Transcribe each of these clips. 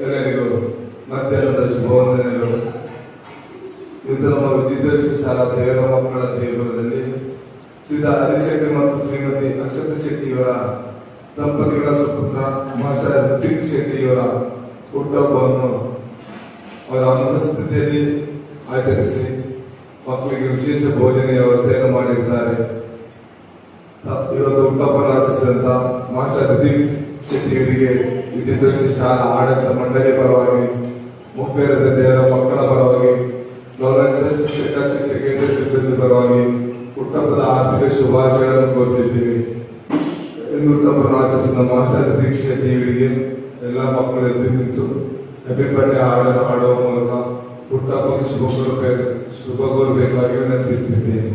ಎಲ್ಲರಿಗೂ ಮಧ್ಯಾಹ್ನದ ಶುಭವಂದನೆಗಳು. ಇವತ್ತು ನಮ್ಮ ವಿಜಯೇಶ್ವರ ಶಾಲಾ ದೇವರ ಮಕ್ಕಳ ದೇಗುಲದಲ್ಲಿ ಶ್ರೀದ ಹರಿಶೆಟ್ಟಿ ಮತ್ತು ಶ್ರೀಮತಿ ಅಕ್ಷತ ಶೆಟ್ಟಿ ಇವರ ದಂಪತಿಗಳ ಸುಪುತ್ರ ಮಾಸ್ಟರ್ ಋತಿಕ್ ಶೆಟ್ಟಿಯವರ ಹುಟ್ಟಹಬ್ಬವನ್ನು ಅವರ ಅನುಪಸ್ಥಿತಿಯಲ್ಲಿ ಆಚರಿಸಿ ಮಕ್ಕಳಿಗೆ ವಿಶೇಷ ಭೋಜನ ವ್ಯವಸ್ಥೆಯನ್ನು ಮಾಡಿರ್ತಾರೆ ಇವತ್ತು ಹುಟ್ಟಹಬ್ಬವನ್ನು ಆಚರಿಸಿದಂತ ಮಾಸ್ಟರ್ ರಿದೀಪ್ ಶೆಟ್ಟಿ ವಿಜಯದಶಮಿ ಶಾಲಾ ಆಡಳಿತ ಮಂಡಳಿ ಪರವಾಗಿ ಮುಖ್ಯರದ ದೇವರ ಮಕ್ಕಳ ಪರವಾಗಿ ಗೌರವಿತ ಶಿಕ್ಷಕ ಶಿಕ್ಷಕೇತರ ಸಿಬ್ಬಂದಿ ಪರವಾಗಿ ಹುಟ್ಟುಹಬ್ಬದ ಆರ್ಥಿಕ ಶುಭಾಶಯಗಳನ್ನು ಕೋರುತ್ತಿದ್ದೀವಿ. ಇಂದು ಹುಟ್ಟುಹಬ್ಬನ ಆಚರಿಸಿದ ಮಾಸ್ಟರ್ ದೀಕ್ಷೆ ಶೆಟ್ಟಿ ಎಲ್ಲ ಮಕ್ಕಳು ಎದ್ದು ನಿಂತು ಅಭಿಪ್ರಾಯ ಬರ್ಡೇ ಹಾಡನ್ನು ಹಾಡುವ ಮೂಲಕ ಹುಟ್ಟುಹಬ್ಬಕ್ಕೆ ಶುಭ ಕೋರಬೇಕು ಶುಭ ಕೋರಬೇಕಾಗಿ ವಿನಂತಿಸುತ್ತಿದ್ದೇನೆ.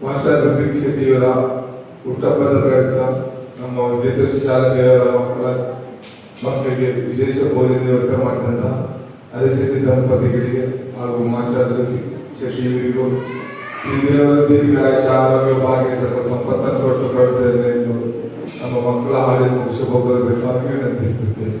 ಮಾಸ್ಟರ್ ಋತಿಕ್ ಶೆಟ್ಟಿಯವರ ಹುಟ್ಟಹಬ್ಬದ ನಮ್ಮ ವಿಜೇತ ಶಾಲಾ ದೇವರ ಮಕ್ಕಳ ಮಕ್ಕಳಿಗೆ ವಿಶೇಷ ಭೋಜನ ವ್ಯವಸ್ಥೆ ಮಾಡಿದಂತ ಹರಿಶೆಟ್ಟಿ ದಂಪತಿಗಳಿಗೆ ಹಾಗೂ ಮಾಸ್ಟರ್ ಋತಿಕ್ ಶೆಟ್ಟಿಯವರಿಗೂ ಈ ದೇವರ ದೀರ್ಘಾಯುಷ ಆರೋಗ್ಯ ಭಾಗ್ಯ ಸಕಲ ಸಂಪತ್ತನ್ನು ಕೊಟ್ಟು ಕಳಿಸಿದ್ದೇನೆ ಎಂದು ನಮ್ಮ ಮಕ್ಕಳ ಹಾಡಿನ ಶುಭ ಕೋರಬೇಕಾಗಿ ವಿನಂತಿಸುತ್ತೇವೆ